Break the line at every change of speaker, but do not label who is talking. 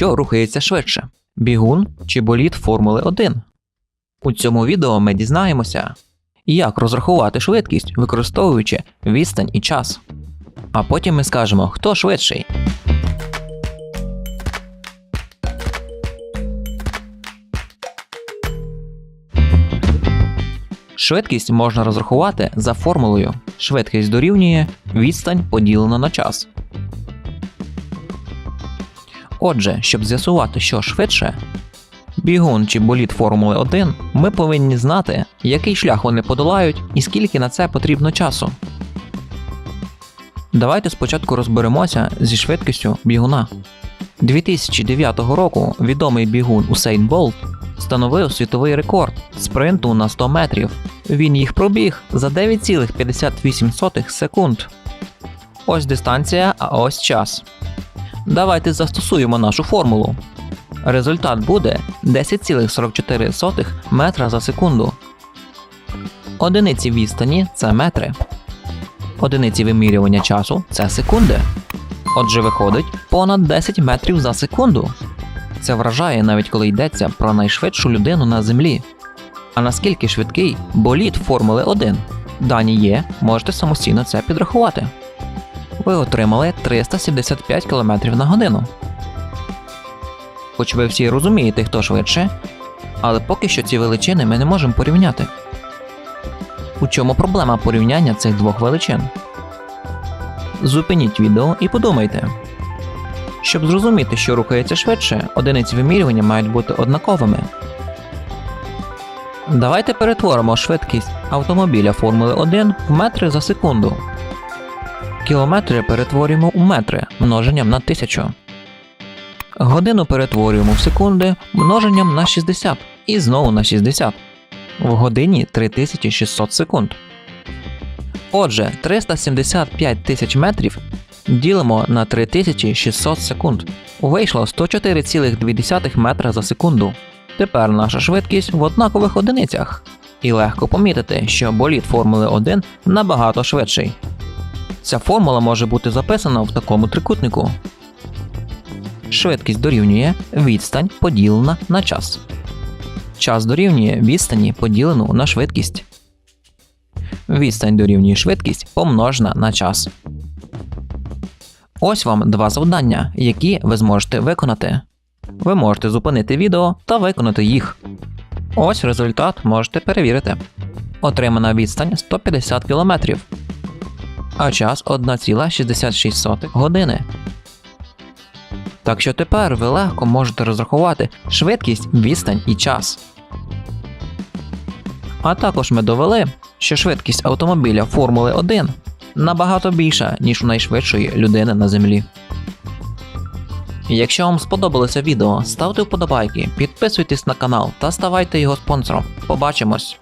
Що рухається швидше? Бігун чи болід Формули 1? У цьому відео ми дізнаємося, як розрахувати швидкість, використовуючи відстань і час. А потім ми скажемо, хто швидший. Швидкість можна розрахувати за формулою. Швидкість дорівнює відстань поділено на час. Отже, щоб з'ясувати, що швидше, бігун чи болід Формули 1, ми повинні знати, який шлях вони подолають і скільки на це потрібно часу. Давайте спочатку розберемося зі швидкістю бігуна. 2009 року відомий бігун Усейн Болт встановив світовий рекорд спринту на 100 метрів. Він їх пробіг за 9,58 секунд. Ось дистанція, а ось час. Давайте застосуємо нашу формулу. Результат буде 10,44 метра за секунду. Одиниці відстані це метри. Одиниці вимірювання часу це секунди. Отже, виходить понад 10 метрів за секунду. Це вражає навіть коли йдеться про найшвидшу людину на землі. А наскільки швидкий болід Формули 1? Дані є, можете самостійно це підрахувати. Ви отримали 375 км на годину. Хоч ви всі розумієте, хто швидше, але поки що ці величини ми не можемо порівняти. У чому проблема порівняння цих двох величин? Зупиніть відео і подумайте. Щоб зрозуміти, що рухається швидше, одиниці вимірювання мають бути однаковими. Давайте перетворимо швидкість автомобіля Формули 1 в метри за секунду. Кілометри перетворюємо у метри множенням на 1000. Годину перетворюємо в секунди множенням на 60 і знову на 60. В годині 3600 секунд. Отже, 375 тисяч метрів ділимо на 3600 секунд. Вийшло 104,2 метра за секунду. Тепер наша швидкість в однакових одиницях. І легко помітити, що болід Формули 1 набагато швидший. Ця формула може бути записана в такому трикутнику. Швидкість дорівнює відстань поділена на час. Час дорівнює відстані поділену на швидкість. Відстань дорівнює швидкість помножена на час. Ось вам два завдання, які ви зможете виконати. Ви можете зупинити відео та виконати їх. Ось результат можете перевірити. Отримана відстань 150 км, а час 1,66 години. Так що тепер ви легко можете розрахувати швидкість, відстань і час. А також ми довели, що швидкість автомобіля Формули 1 набагато більша, ніж у найшвидшої людини на землі. Якщо вам сподобалося відео, ставте вподобайки, підписуйтесь на канал та ставайте його спонсором. Побачимось!